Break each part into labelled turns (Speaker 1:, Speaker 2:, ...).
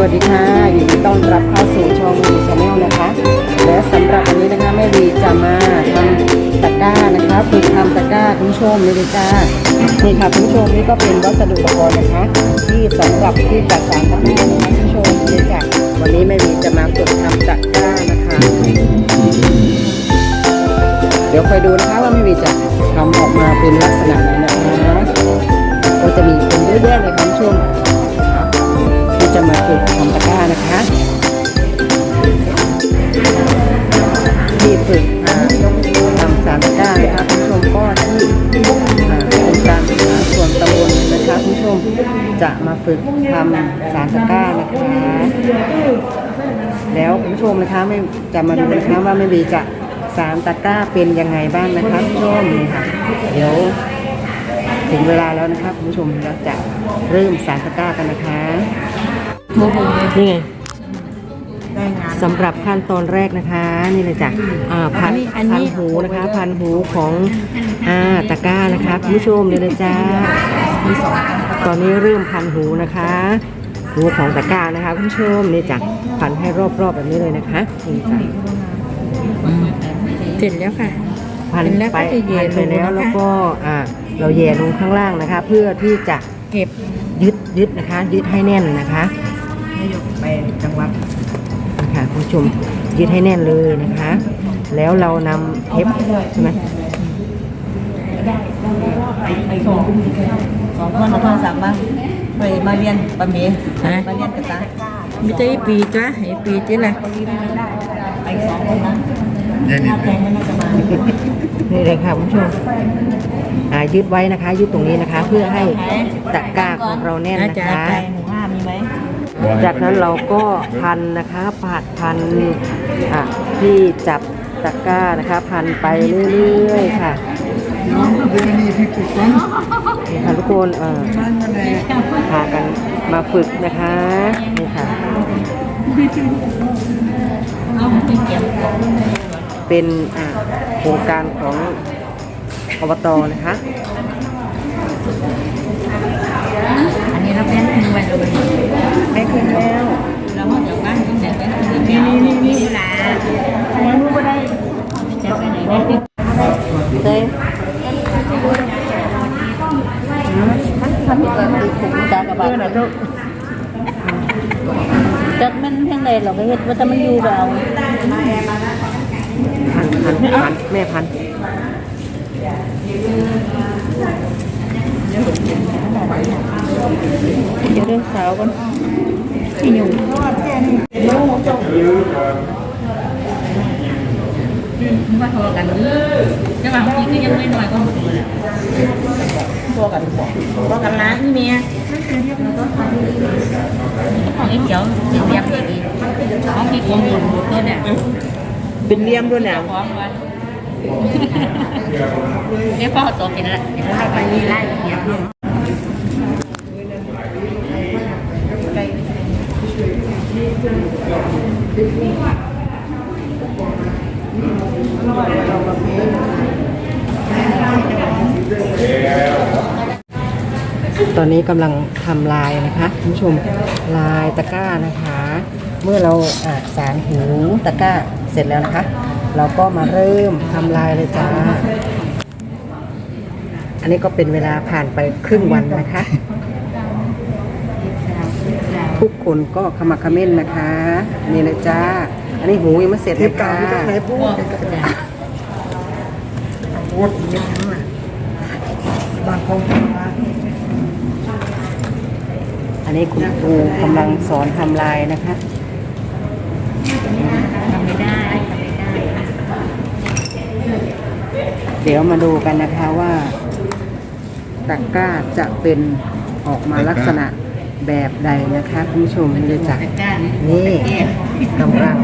Speaker 1: วัสดีค่ะยินดีต้อนรับเข้าสู่ช่องวีชาแนลนะคะ และสำหรับวันนี้นะคะแม่วีจะมาทำตะกร้านะคะฝึกทำตะกร้าคุณผู้ชมนี่เลยจ้านี่ค่ะคุณผู้ชมนี่ก็เป็นวัสดุอุปกรณ์นะคะ ที่สำหรับที่จัดสารตะกร้านะคะคุณผู้ชมนี่จ้ะวันนี้แม่วีจะมาฝึกทำตะกร้านะคะ เดี๋ยวคอยดูนะคะว่าแม่วีจะทำออกมาเป็นลักษณะไหนนะคะ ก็จะมี จะมาฝึกทำตะกร้านะคะที่ฝึกทำสารตะกร้านะคะคุณผู้ชมก็ที่องค์การบริหาส่วนตำบลนะคะคุณผู้ชมจะมาฝึกทำสารตะกร้านะคะแล้วคุณผู้ชมนะคะไม่จะมาดูนะคะว่าไม่มีจะสารตะกร้าเป็นยังไงบ้างนะคะคุณผู้ชมนี่ค่ะ เดี๋ยวถึงเวลาแล้วนะคะคุณผู้ชมเราจะเริ่มสารตะกร้ากันนะคะ นี่ไงสำหรับขั้นตอนแรกนะคะนี่เลยจ้ะอ่าพันพันหูนะคะ พันหูของอ่าตะกร้านะคะคุณผู้ชมนี่เลยจ้าตอนนี้เริ่มพันหูนะคะ หูของตะกร้านะคะคุณผู้ชมนี่จ้ะพันให้รอบๆแบบนี้เลยนะคะนี่จ้ะ
Speaker 2: เสร็จแล้วค่ะ
Speaker 1: พัน
Speaker 2: เป็นแล้ว
Speaker 1: ไป
Speaker 2: ก็จะแย่
Speaker 1: พันไปแล้ว
Speaker 2: ลงนะคะ
Speaker 1: แล้วก็อ่าเราแย่ลงข้างล่างนะคะ เพื่อที่จะ
Speaker 2: เก็บ
Speaker 1: ยึดยึดนะคะ ยึดให้แน่นนะคะ
Speaker 2: นายกไปจังหวัด
Speaker 1: นะคะคุณผู้ชมยึดให้แน่นเลยนะคะ แล้วเรานำเทปใช่ไหม
Speaker 3: สองคนเอาโทรศัพท์มาไปมาเรียนปะเมมาเรียนกับตา
Speaker 2: มีใจปีจ้ะไอ้ปีจ้ะล่ะ
Speaker 3: ไปสองคนนะถ้าแพงก็น่าจะมา
Speaker 1: นี่เลยค่ะคุณผู้ชมอ่ายึดไว้นะคะ ยึดตรงนี้นะคะ เพื่อให้ตะกร้าของเราแน่นนะคะ
Speaker 3: ไปหมู่ห้ามีไหม
Speaker 1: จากนั้นเราก็พันนะคะปาดพันที่จับตะกร้านะคะ พันไปเรื่อยๆค่ะนี่ค่ะทุกคนเออพากันมาฝึกนะคะนี่ค่ะเป็นโครงการของอบตนะคะ
Speaker 3: อันนี้เราเป็นทิ้ง ไว้เลย
Speaker 1: ไม่ขึ้นแล้ว
Speaker 3: เรามาจากบ้านตั้งแต่เป็นนี่นี่นี่นี่นะแล้วรู้ก็ได้จะไปไหนได้
Speaker 1: เต้มันมันเกิดมีถุงจานกระบาด
Speaker 3: จักมันเพียงใดเราก็เฮ็ดว่าแต่มันอยู่เรา
Speaker 1: พันพันพันแม่พัน
Speaker 3: เดี๋ยวเรื่อสาวกันพี่อยู่มาพอกันจะมาพี่ก็ยังไม่น้อยก็พอกันพอกันนะนี่เมียของไอ้เขียวเรียบอย่างนี้ของที่กงอยู่ตัวเนี่ย
Speaker 2: เป็นเลี่ยมด้วยเนะ
Speaker 3: พร้อมกันเนี่ยพ่อตัวเป็นละเป็นไล่ไปนี่ไล่เดียว
Speaker 1: นนี้กำลังทำลายนะคะคุณผู้ชมลายตะกร้านะคะ เมื่อเราอ่าสารหูตะกร้าเสร็จแล้วนะคะ เราก็มาเริ่มทำลายเลยจ้า อันนี้ก็เป็นเวลาผ่านไปครึ่งวันนะคะ ทุกคนก็ขมักเขม้นนะคะ นี่เลยจ้า อันนี้หูยังไม่เสร็จเลยค่ะ
Speaker 2: บางคนมา
Speaker 1: อันนี้คุณครูกำลังสอนทำลายนะคะ
Speaker 3: ทำไม่ได้ทำไม่ได้
Speaker 1: เดี๋ยวมาดูกันนะคะว่าตะกร้าจะเป็นออกมาลักษณะแบบใดนะคะคุณผู้ชมนี่จ้ะ
Speaker 3: จ้า
Speaker 1: นี่กำลัง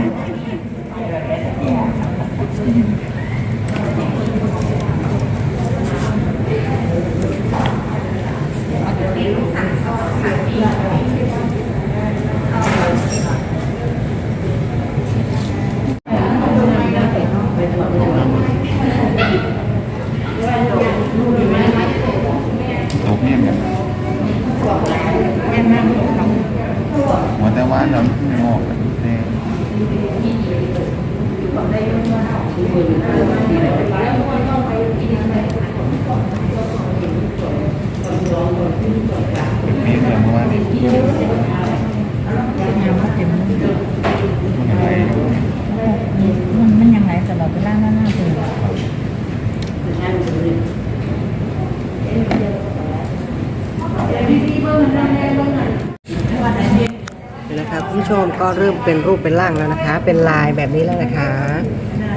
Speaker 4: ตัวนะ
Speaker 1: ครับคุณผู้ชมก็เริ่มเป็นรูปเป็นร่างแล้วนะคะ เป็นลายแบบนี้แล้วนะคะ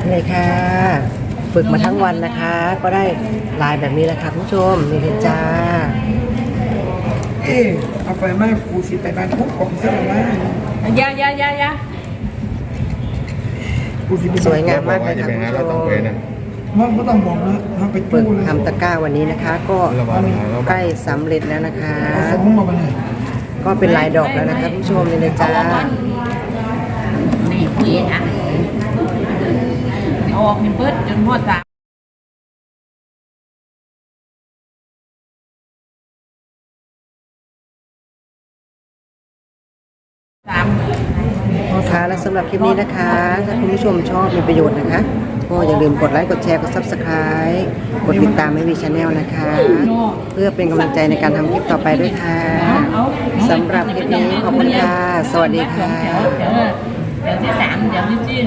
Speaker 1: เลยค่ะ ฝึกมาทั้งวันนะคะ ก็ได้ลายแบบนี้แล้วค่ะคุณผู้ชมนี่เลยจ้า
Speaker 2: เอ๊ะเอาไปมากูสิไปบ้านคุกของเสื้อมา
Speaker 3: ยายายายา
Speaker 2: กูสิไป
Speaker 1: สวยงามมาก
Speaker 4: บอ
Speaker 1: เลย
Speaker 4: ว่าจะ
Speaker 1: ค่ะ
Speaker 4: ไป
Speaker 1: คุณ
Speaker 4: หา
Speaker 1: ผู้ช
Speaker 4: เราต้องไป
Speaker 1: ม
Speaker 4: นะ
Speaker 2: ว่าไม่ต้องบอกนะทำไป
Speaker 1: ฝึ
Speaker 2: ตู้
Speaker 1: ก
Speaker 2: เลย
Speaker 1: ทำตะกร้าวันนี้นะคะ ก็
Speaker 4: ระวังนะระวัง
Speaker 1: ใกล้สำเร็จแล้วนะคะ
Speaker 2: เอาสมงมาไปเลย
Speaker 1: ก็เป็นลายดอกแล้วนะคะคุณผู้ชมนี่เลยจ้า
Speaker 3: นี่คุยนะเอาออกนี่เปิดจนพอสามสาม
Speaker 1: ค่ะและสำหรับคลิปนี้นะคะ ถ้าคุณผู้ชมชอบมีประโยชน์นะคะ ก็อย่าลืมกดไลค์ กดแชร์ กด subscribe กดติดตามไม่มีชาแนลนะคะ เพื่อเป็นกำลังใจในการทำคลิปต่อไปด้วยค่ะสำหรับคลิปนี้ขอบคุณค่ะ สวัสดีค่ะ
Speaker 3: เดี๋ยวเดี๋ยวที่สามเดี๋ยวที่สี่